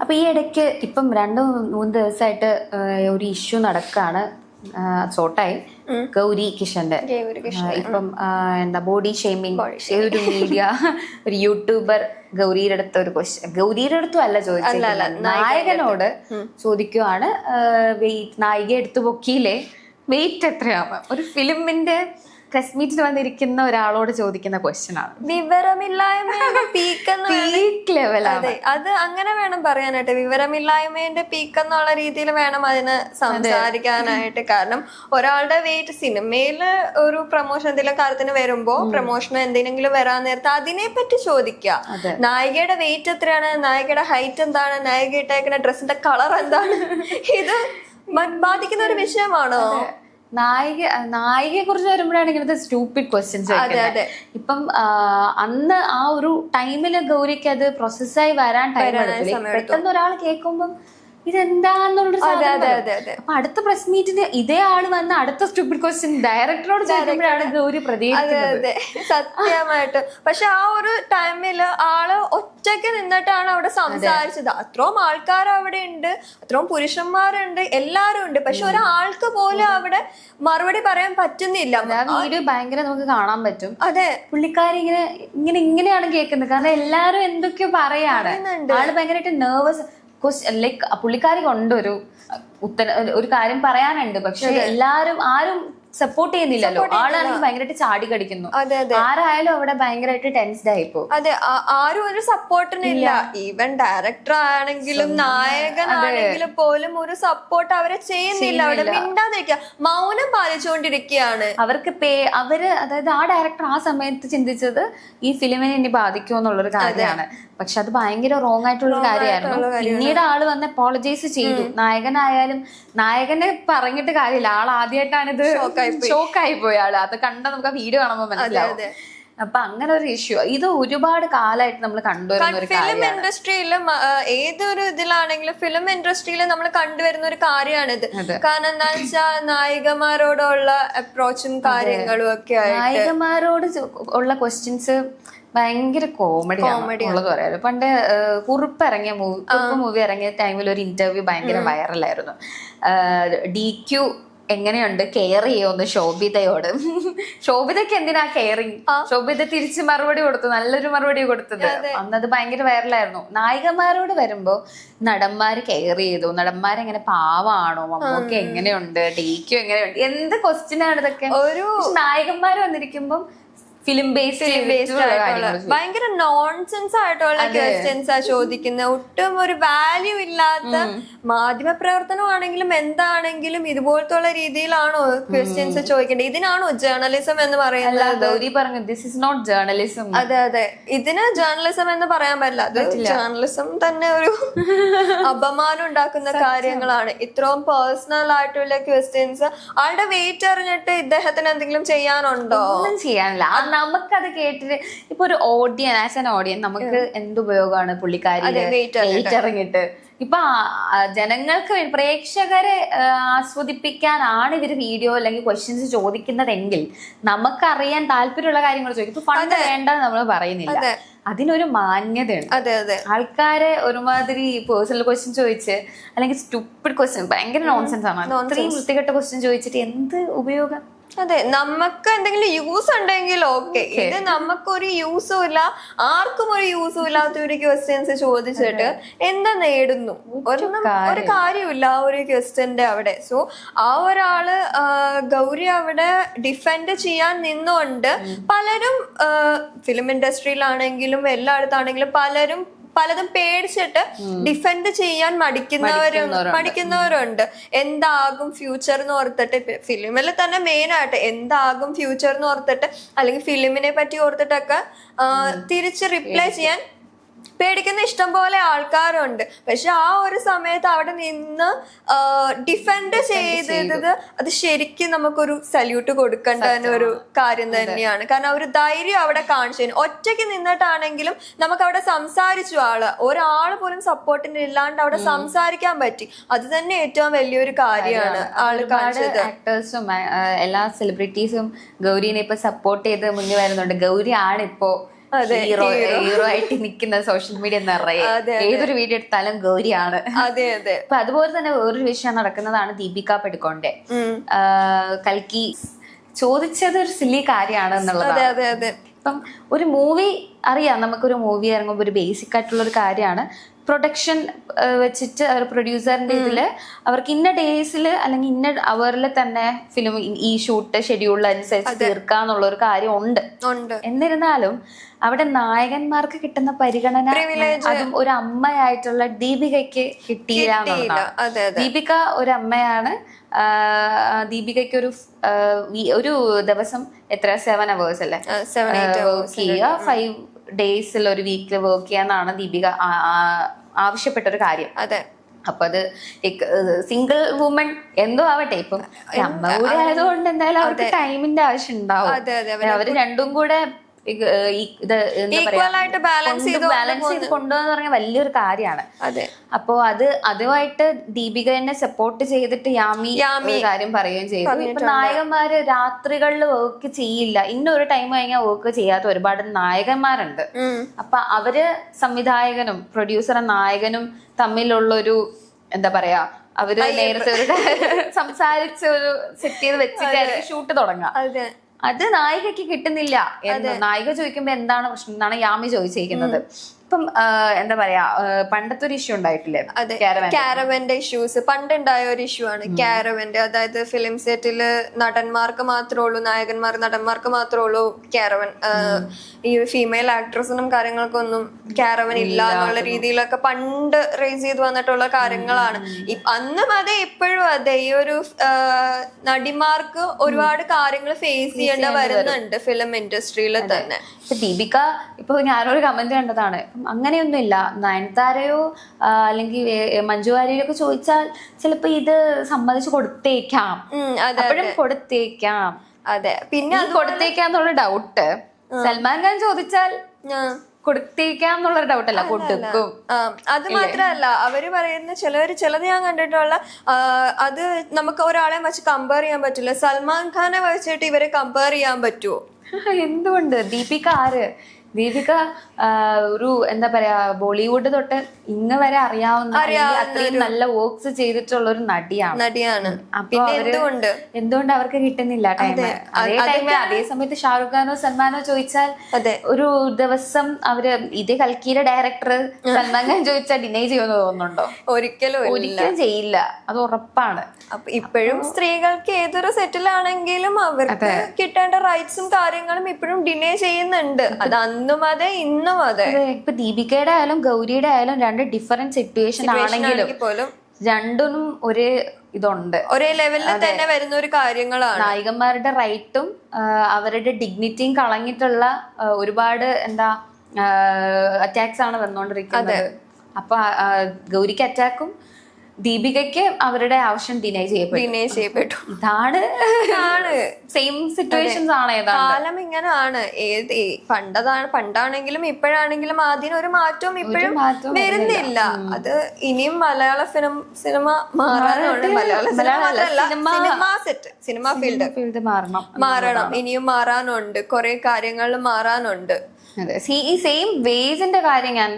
അപ്പൊ ഈ ഇടയ്ക്ക് ഇപ്പം രണ്ടു മൂന്ന് ദിവസമായിട്ട് ഒരു ഇഷ്യൂ നടക്കാണ് സോട്ടായി. ഗൗരി കിഷന്റെ. ഇപ്പം എന്താ ബോഡി ഷെയ്മിങ് ഒരു മീഡിയ ഒരു യൂട്യൂബർ ഗൗരിയുടെ അടുത്ത് ഒരു ക്വസ്റ്റ്യൻ ഗൗരിയുടെ അടുത്തും അല്ല ചോദിച്ചത് നായകനോട് ചോദിക്കുവാണ് വെയിറ്റ് നായിക എടുത്തു പൊക്കിയില്ലേ? വെയിറ്റ് എത്രയാവും ഒരു ഫിലിമിന്റെ പ്രസ് മീറ്റിൽ വന്നിരിക്കുന്ന ഒരാളോട് ചോദിക്കുന്ന ക്വസ്റ്റ്യൻ ആണ്. വിവരമില്ലായ്മയുടെ പീക്ക് എന്ന് പീക്ക് ലെവലാണ് അതെ അങ്ങനെ വേണം പറയാനായിട്ട്. വിവരമില്ലായ്മയുടെ പീക്ക് എന്നുള്ള രീതിയിൽ വേണം അതിന് സംസാരിക്കാനായിട്ട്. കാരണം ഒരാളുടെ വെയിറ്റ് സിനിമയിൽ ഒരു പ്രൊമോഷൻ എന്തെങ്കിലും കാര്യത്തിന് വരുമ്പോ പ്രൊമോഷൻ എന്തെങ്കിലും വരാൻ നേരത്തെ അതിനെ പറ്റി ചോദിക്കുക നായികയുടെ വെയിറ്റ് എത്രയാണ്? നായികയുടെ ഹൈറ്റ് എന്താണ്? നായിക ഇട്ടേക്കുന്ന ഡ്രസ്സിന്റെ കളർ എന്താണ്? ഇത് ബാധിക്കുന്ന ഒരു വിഷയമാണോ? നായിക നായികയെ കുറിച്ച് വരുമ്പോഴാണ് ഇങ്ങനത്തെ സ്റ്റൂപ്പിഡ് ക്വസ്റ്റ്യൻസ്. ഇപ്പം അന്ന് ആ ഒരു ടൈമിൽ ഗൗരിക്ക് അത് പ്രോസസ്സായി വരാൻ ടൈം പെട്ടെന്ന് ഒരാൾ കേൾക്കുമ്പം ഇതെന്താന്നുള്ളൊരു അപ്പൊ അടുത്ത പ്രസ് മീറ്റിന് ഇതേ ആൾ വന്ന അടുത്ത സ്റ്റുപ്പിഡ് ക്വസ്റ്റ്യൻ ഡയറക്ടറോട് ചോദിക്കുമ്പോഴാണ് ഗൗരി ഒരു സത്യമായിട്ട്. പക്ഷെ ആ ഒരു ടൈമിൽ ആൾ ഒറ്റയ്ക്ക് നിന്നിട്ടാണ് അവിടെ സംസാരിച്ചത്. അത്രയും ആൾക്കാർ അവിടെ ഉണ്ട് അത്രയും പുരുഷന്മാരുണ്ട് എല്ലാരും ഉണ്ട്. പക്ഷെ ഒരാൾക്ക് പോലും അവിടെ മറുപടി പറയാൻ പറ്റുന്നില്ല. വീഡിയോ ഭയങ്കര നമുക്ക് കാണാൻ പറ്റും. അതെ. പുള്ളിക്കാരി ഇങ്ങനെ ഇങ്ങനെ ഇങ്ങനെയാണ് കേൾക്കുന്നത്. കാരണം എല്ലാരും എന്തൊക്കെയോ പറയാണ്. ആൾ ഭയങ്കരമായിട്ട് നെർവസ് ലൈക്ക് പുള്ളിക്കാരി കൊണ്ടൊരു ഒരു ഉത്തര ഒരു കാര്യം പറയാനുണ്ട്. പക്ഷെ എല്ലാരും ആരും സപ്പോർട്ട് ചെയ്യുന്നില്ലല്ലോ. ആളാണെങ്കിൽ ഭയങ്കരമായിട്ട് ചാടി കടിക്കുന്നു. ആരായാലും അവിടെ ഭയങ്കരമായിട്ട് ടെൻസ്ഡ് ആയിപ്പോ. അതെ ആരും ഒരു സപ്പോർട്ടിനില്ല ഈവൻ ഡയറക്ടർ ആണെങ്കിലും നായകൻ ആണെങ്കിലും പോലും ഒരു സപ്പോർട്ട് അവരെ ചെയ്യുന്നില്ല. അവിടെ മിണ്ടാതിരിക്കുക മൗനം പാലിച്ചുകൊണ്ടിരിക്കുകയാണ്. അവർക്ക് പേ അവർ അതായത് ആ ഡയറക്ടർ ആ സമയത്ത് ചിന്തിച്ചത് ഈ ഫിലിമിനെ ഇനി ബാധിക്കുമോ എന്നുള്ളൊരു കാര്യമാണ്. പക്ഷെ അത് ഭയങ്കര റോങ് ആയിട്ടുള്ള കാര്യമായിരുന്നു. പിന്നീട് ആൾ വന്ന് അപ്പോളജൈസ് ചെയ്തു. നായകനായാലും നായകനെ പറഞ്ഞിട്ട് കാര്യമില്ല. ആൾ ആദ്യമായിട്ടാണ് ഇത് ഷോക്കായി പോയി ആൾ. അത് കണ്ട നമുക്ക് ആ വീഡിയോ കാണുമ്പോൾ മനസ്സിലാവും. അപ്പൊ അങ്ങനെ ഒരു ഇഷ്യൂ ഇത് ഒരുപാട് കാലമായിട്ട് നമ്മൾ കണ്ടുവരുന്ന ഒരു ഫിലിം ഇൻഡസ്ട്രിയിലും ഏതൊരു ഇതിലാണെങ്കിലും ഫിലിം ഇൻഡസ്ട്രിയിൽ നമ്മൾ കണ്ടുവരുന്ന ഒരു കാര്യമാണിത്. കാരണം എന്താ വെച്ചാൽ നായികമാരോടുള്ള അപ്രോച്ചും കാര്യങ്ങളും ഒക്കെ നായികമാരോട് ഉള്ള ക്വസ്റ്റ്യൻസ് ഭയങ്കര കോമഡി ഉള്ളത് പറയാറ്. പണ്ട് കുറിപ്പ് കുറുപ്പ് ഇറങ്ങിയ മൂവി കുറുപ്പ് മൂവി ഇറങ്ങിയ ടൈമിൽ ഒരു ഇന്റർവ്യൂ ഭയങ്കര വൈറലായിരുന്നു ഡി ക്യു എങ്ങനെയുണ്ട്? കെയർ ചെയ്യുമെന്ന് ശോഭിതയോട്. ശോഭിതയ്ക്ക് എന്തിനാ കെയറിങ് ശോഭിത തിരിച്ച് മറുപടി കൊടുത്തു. നല്ലൊരു മറുപടി കൊടുത്തത്. അന്നത് ഭയങ്കര വൈറലായിരുന്നു നായികമാരോട് വരുമ്പോ നടന്മാര് കെയർ ചെയ്തു. നടന്മാരെങ്ങനെ പാവാണോ? മമ്മൂക്ക് എങ്ങനെയുണ്ട്? ഡി ക്യു എങ്ങനെയുണ്ട്? എന്ത് ക്വസ്റ്റ്യൻ ആണ് ഇതൊക്കെ? ഒരു നായകന്മാർ വന്നിരിക്കുമ്പം ഫിലിം ബേസ്ഡ് ഭയങ്കര നോൺസെൻസ് ആയിട്ടുള്ള ക്വസ്റ്റ്യൻസ് ആ ചോദിക്കുന്നത് ഒട്ടും ഒരു വാല്യൂ ഇല്ലാത്ത മാധ്യമ പ്രവർത്തനമാണെങ്കിലും എന്താണെങ്കിലും ഇതുപോലത്തെ ഉള്ള രീതിയിലാണോ ക്വസ്റ്റ്യൻസ് ചോദിക്കേണ്ടത്. ഇതിനാണോ ജേർണലിസം എന്ന് പറയുന്നത്? ദിസ് ഇസ് നോട്ട് ജേർണലിസം അതെ അതെ. ഇതിന് ജേർണലിസം എന്ന് പറയാൻ പറ്റില്ല. അത് ജേർണലിസം തന്നെ ഒരു അപമാനം ഉണ്ടാക്കുന്ന കാര്യങ്ങളാണ്. ഇത്രയും പേഴ്സണൽ ആയിട്ടുള്ള ക്വസ്റ്റ്യൻസ് ആളുടെ വെയിറ്റ് അറിഞ്ഞിട്ട് ഇദ്ദേഹത്തിന് എന്തെങ്കിലും ചെയ്യാനുണ്ടോ? ഒന്നും ചെയ്യാനില്ല. നമുക്കത് കേട്ടിട്ട് ഇപ്പൊ ഒരു ഓഡിയൻ ആസ് എൻ ഓഡിയൻ നമുക്ക് എന്ത് ഉപയോഗമാണ് പുള്ളിക്കാരി ഇറങ്ങിയിട്ട്. ഇപ്പൊ ജനങ്ങൾക്ക് പ്രേക്ഷകരെ ആസ്വദിപ്പിക്കാനാണ് ഇവർ വീഡിയോ അല്ലെങ്കിൽ ക്വസ്റ്റ്യൻസ് ചോദിക്കുന്നതെങ്കിൽ നമുക്കറിയാൻ താല്പര്യമുള്ള കാര്യങ്ങൾ ചോദിക്കും. ഇപ്പൊ ഫണ്ട് വേണ്ട നമ്മൾ പറയുന്നില്ല. അതിനൊരു മാന്യതയുണ്ട്. അതെ അതെ. ആൾക്കാരെ ഒരുമാതിരി പേഴ്സണൽ ക്വസ്റ്റ്യൻ ചോദിച്ച് അല്ലെങ്കിൽ സ്റ്റുപ്പിഡ് ക്വസ്റ്റ്യൻ ഭയങ്കര നോൺസെൻസ് ആണ്. അത്രയും വൃത്തികെട്ട ക്വസ്റ്റ്യൻ ചോദിച്ചിട്ട് എന്ത് ഉപയോഗം? അതെ നമുക്ക് എന്തെങ്കിലും യൂസ് ഉണ്ടെങ്കിൽ ഓക്കെ ഇത് നമുക്കൊരു യൂസും ഇല്ല. ആർക്കും ഒരു യൂസും ഇല്ലാത്ത ഒരു ക്വസ്റ്റ്യൻസ് ചോദിച്ചിട്ട് എന്താ നേടുന്നു? ഒരു കാര്യമില്ല ആ ഒരു ക്വസ്റ്റ്യന്റെ അവിടെ. സോ ആ ഒരാൾ ഗൗരി അവിടെ ഡിഫെൻഡ് ചെയ്യാൻ നിന്നുകൊണ്ട് പലരും ഫിലിം ഇൻഡസ്ട്രിയിലാണെങ്കിലും എല്ലായിടത്താണെങ്കിലും പലരും പലതും പേടിച്ചിട്ട് ഡിഫെൻഡ് ചെയ്യാൻ മടിക്കുന്നവരും മടിക്കുന്നവരുണ്ട്. എന്താകും ഫ്യൂച്ചർ എന്ന് ഓർത്തിട്ട് ഫിലിമിൽ തന്നെ മെയിൻ ആയിട്ട് എന്താകും ഫ്യൂച്ചർ എന്ന് ഓർത്തിട്ട് അല്ലെങ്കിൽ ഫിലിമിനെ പറ്റി ഓർത്തിട്ടൊക്കെ തിരിച്ച് റിപ്ലൈ ചെയ്യാൻ പേടിക്കുന്ന ഇഷ്ടം പോലെ ആൾക്കാരുണ്ട്. പക്ഷെ ആ ഒരു സമയത്ത് അവിടെ നിന്ന് ഡിഫെൻഡ് ചെയ്തത് അത് ശരിക്കും നമുക്കൊരു സല്യൂട്ട് കൊടുക്കേണ്ട ഒരു കാര്യം തന്നെയാണ്. കാരണം ഒരു ധൈര്യം അവിടെ കാണിച്ചു ഒറ്റയ്ക്ക് നിന്നിട്ടാണെങ്കിലും നമുക്ക് അവിടെ സംസാരിച്ചു ആൾ. ഒരാൾ പോലും സപ്പോർട്ടിന് ഇല്ലാണ്ട് അവിടെ സംസാരിക്കാൻ പറ്റി. അത് തന്നെ ഏറ്റവും വലിയൊരു കാര്യമാണ് ആൾ കാണിച്ചത്. ആക്ടേഴ്സും എല്ലാ സെലിബ്രിറ്റീസും ഗൗരിനെ ഇപ്പൊ സപ്പോർട്ട് ചെയ്ത് മുന്നിൽ വരുന്നുണ്ട്. ഗൗരി ആണ് ഇപ്പോ ഹീറോ ഹീറോ. ആയിട്ട് നിൽക്കുന്ന സോഷ്യൽ മീഡിയ നിറയെ. ഏതൊരു വീഡിയോ എടുത്താലും ഗൗരിയാണ്. അതെ അതെ. അപ്പൊ അതുപോലെ തന്നെ വേറൊരു വിഷയം നടക്കുന്നതാണ് ദീപിക പെടുക്കോണ്ടെ. കൽക്കി ചോദിച്ചത് ഒരു സില്ലി കാര്യമാണ് അതെ എന്നുള്ളതാണ്. അതെ അതെ ഇപ്പം ഒരു മൂവി അറിയാം. നമുക്കൊരു മൂവി ഇറങ്ങുമ്പോൾ ഒരു ബേസിക് ആയിട്ടുള്ള ഒരു കാര്യമാണ്. പ്രൊഡക്ഷൻ വെച്ചിട്ട് അവർ പ്രൊഡ്യൂസറിന്റെ ഇതിൽ അവർക്ക് ഇന്ന ഡേയ്സിൽ അല്ലെങ്കിൽ ഇന്ന അവറിൽ തന്നെ ഫിലിം ഈ ഷൂട്ട് ഷെഡ്യൂൾ അനുസരിച്ച് തീർക്കാന്നുള്ള ഒരു കാര്യം ഉണ്ട്. എന്നിരുന്നാലും അവിടെ നായകന്മാർക്ക് കിട്ടുന്ന പരിഗണന അതും ഒരു അമ്മയായിട്ടുള്ള ദീപികയ്ക്ക് കിട്ടിയില്ല ദീപിക ഒരു അമ്മയാണ്. ദീപികയ്ക്ക് ഒരു ഒരു ദിവസം എത്ര? സെവൻ അവേഴ്സ് അല്ലേ? വർക്ക് ചെയ്യുക. ഫൈവ് ഡേയ്സിൽ ഒരു വീക്കിൽ വർക്ക് ചെയ്യാന്നാണ് ദീപിക ആവശ്യപ്പെട്ട ഒരു കാര്യം. അതെ. അപ്പൊ അത് സിംഗിൾ വുമൺ എന്തോ ആവട്ടെ. ഇപ്പം അമ്മ കൂടെ ആയതുകൊണ്ട് എന്തായാലും അവർക്ക് ടൈമിന്റെ ആവശ്യം ഉണ്ടാവും. അവർ രണ്ടും കൂടെ ഇത് ഈ- എന്താ ഈക്വൽ ആയിട്ട് ബാലൻസ് ചെയ്ത് ബാലൻസ് ചെയ്ത് കൊണ്ടുപോകുന്ന പറഞ്ഞ വലിയൊരു കാര്യമാണ്. അതെ. അപ്പോ അത് അതുമായിട്ട് ദീപിക എന്നെ സപ്പോർട്ട് ചെയ്തിട്ട് യാമി യാമി കാര്യം പറയുകയും ചെയ്തു. ഇപ്പൊ നായകന്മാര് രാത്രികളിൽ വർക്ക് ചെയ്യില്ല. ഇന്നൊരു ടൈം കഴിഞ്ഞാൽ വർക്ക് ചെയ്യാത്ത ഒരുപാട് നായകന്മാരുണ്ട്. അപ്പൊ അവർ സംവിധായകനും പ്രൊഡ്യൂസറും നായകനും തമ്മിലുള്ള ഒരു എന്താ പറയാ അവർ നേരത്തെ ഒരു സംസാരിച്ച് ഒരു സെറ്റ് ചെയ്ത് വെച്ചിട്ടായിരിക്കും ഷൂട്ട് തുടങ്ങുക അതെ നായികയ്ക്ക് കിട്ടുന്നില്ല. എന്ന് നായിക ചോദിക്കുമ്പോ എന്താണ് പ്രശ്നം? എന്നാണ് യാമി ചോദിച്ചിരിക്കുന്നത്. ഇപ്പം എന്താ പറയാ പണ്ടത്തെ ഒരു ഇഷ്യൂ ഉണ്ടായിട്ടില്ലേ? അതെ. കാരവന്റെ ഇഷ്യൂസ് പണ്ടുണ്ടായ ഒരു ഇഷ്യൂ ആണ് കാരവന്റെ അതായത് ഫിലിം സെറ്റിൽ നടന്മാർക്ക് മാത്രമേ ഉള്ളൂ നായകന്മാർ നടന്മാർക്ക് മാത്രമേ ഉള്ളൂ കാരവൻ ഈ ഫീമെയിൽ ആക്ട്രസിനും കാര്യങ്ങൾക്കൊന്നും കാരവൻ ഇല്ല എന്നുള്ള രീതിയിലൊക്കെ പണ്ട് റേസ് ചെയ്ത് വന്നിട്ടുള്ള കാര്യങ്ങളാണ്. അന്നും അതെ ഇപ്പോഴും അതെ. ഈ ഒരു നടിമാർക്ക് ഒരുപാട് കാര്യങ്ങൾ ഫേസ് ചെയ്യേണ്ട വരുന്നുണ്ട് ഫിലിം ഇൻഡസ്ട്രിയിൽ തന്നെ. ദീപിക ഇപ്പൊ ഞാനൊരു കമന്റ് കണ്ടതാണ്. അങ്ങനെയൊന്നുമില്ല. നയൻതാരയോ അല്ലെങ്കിൽ മഞ്ജു വാര്യരൊക്കെ ചോദിച്ചാൽ ചിലപ്പോ ഇത് സമ്മതിച്ചു കൊടുത്തേക്കാം. അപ്പോഴും കൊടുത്തേക്കാം. അതെ. പിന്നെ അത് കൊടുത്തേക്കാന്നുള്ള ഡൗട്ട്. സൽമാൻ ഖാൻ ചോദിച്ചാൽ കൊടുത്തേക്കാന്നുള്ള കൊടുത്തേക്കാം ഡൗട്ട് അല്ല. കൊടുക്കും. അത് മാത്രല്ല അവർ പറയുന്ന ചിലവര് ചിലത് ഞാൻ കണ്ടിട്ടുള്ള അത് നമുക്ക് ഒരാളെ വെച്ച് കമ്പയർ ചെയ്യാൻ പറ്റില്ല. സൽമാൻ ഖാനെ വെച്ചിട്ട് ഇവരെ കമ്പയർ ചെയ്യാൻ പറ്റുമോ എന്തുകൊണ്ട്? ദീപിക ആര്? ദീപിക ഒരു എന്താ പറയാ ബോളിവുഡ് തൊട്ട് ഇന്ന് വരെ അറിയാവുന്ന അത്രയും നല്ല വർക്ക്സ് ചെയ്തിട്ടുള്ള ഒരു നടിയാണ്. നടിയാണ് അപ്പൊ എന്തുകൊണ്ട് എന്തുകൊണ്ട് അവർക്ക് കിട്ടുന്നില്ല ടൈം അതേ. ടൈമിൽ അതേ സമയത്ത് ഷാറുഖ് ഖാനോ സൽമാനോ ചോദിച്ചാൽ അതെ. ഒരു ദിവസം അവർ ഇതേ കൽക്കിയുടെ ഡയറക്ടർ സൽമാൻ ഖാൻ ചോദിച്ചാൽ ഡിനൈ ചെയ്യുമെന്ന് തോന്നുന്നുണ്ടോ? ഒരിക്കലും ഒരിക്കലും ചെയ്യില്ല. അത് ഉറപ്പാണ്. അപ്പൊ ഇപ്പോഴും സ്ത്രീകൾക്ക് ഏതൊരു സെറ്റിലാണെങ്കിലും അവർക്ക് കിട്ടേണ്ട റൈറ്റ്സും കാര്യങ്ങളും ഇപ്പോഴും ഡിനൈ ചെയ്യുന്നുണ്ട്. അത് അന്നും അതെ ഇന്നും അതെ. ഇപ്പൊ ദീപികയുടെ ആയാലും ഗൗരിയുടെ ആയാലും രണ്ട് ഡിഫറെന്റ് സിറ്റുവേഷൻ ആണെങ്കിലും പോലും രണ്ടിനും ഒരേ ഇതുണ്ട്. ഒരേ ലെവലിൽ തന്നെ വരുന്ന ഒരു കാര്യങ്ങളാണ്. നായികന്മാരുടെ റൈറ്റും അവരുടെ ഡിഗ്നിറ്റിയും കളഞ്ഞിട്ടുള്ള ഒരുപാട് എന്താ അറ്റാക്സ് ആണ് വന്നുകൊണ്ടിരിക്കുന്നത് അപ്പൊ ഗൗരിക്ക് അറ്റാക്കും ദീപികയ്ക്ക് അവരുടെ ആവശ്യം ഡിനൈ ചെയ്യപ്പെട്ടു. ഡിനൈ ചെയ്യപ്പെട്ടു. ഇതാണ് ആണ്. സെയിം സിറ്റുവേഷൻസ് ആണ് കാലം ഇങ്ങനെയാണ് ഏത് പണ്ടതാണ് പണ്ടാണെങ്കിലും ഇപ്പോഴാണെങ്കിലും ആദ്യം ഒരു മാറ്റവും ഇപ്പോഴും വരുന്നില്ല. അത് ഇനിയും മലയാള ഫിലിം സിനിമ മാറാനുണ്ട് മലയാള cinema set cinema field. Field മാറണം. മാറണം. ഇനിയും മാറാനുണ്ട്. കുറെ കാര്യങ്ങൾ മാറാനുണ്ട്. ഈ സെയിം വേസിന്റെ കാര്യം ഞാൻ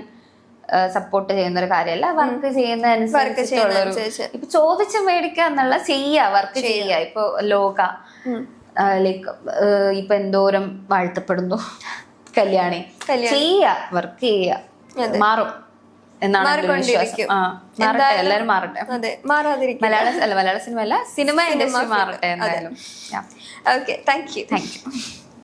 സപ്പോർട്ട് ചെയ്യുന്ന ഒരു കാര്യമല്ല. വർക്ക് അനുസരിച്ച്. ഇപ്പൊ ചോദിച്ച് മേടിക്കുക എന്നുള്ള ചെയ്യാ വർക്ക് ചെയ്യുക ഇപ്പൊ ലോക ലൈക്ക് ഇപ്പൊ എന്തോരം വാഴ്ത്തപ്പെടുന്നു. കല്യാണി. ചെയ്യുക വർക്ക് ചെയ്യുക മാറും എല്ലാരും മാറട്ടെ മലയാള സിനിമ അല്ല സിനിമ ഇൻഡസ്ട്രി മാറട്ടെ എന്തായാലും. Okay thank you thank you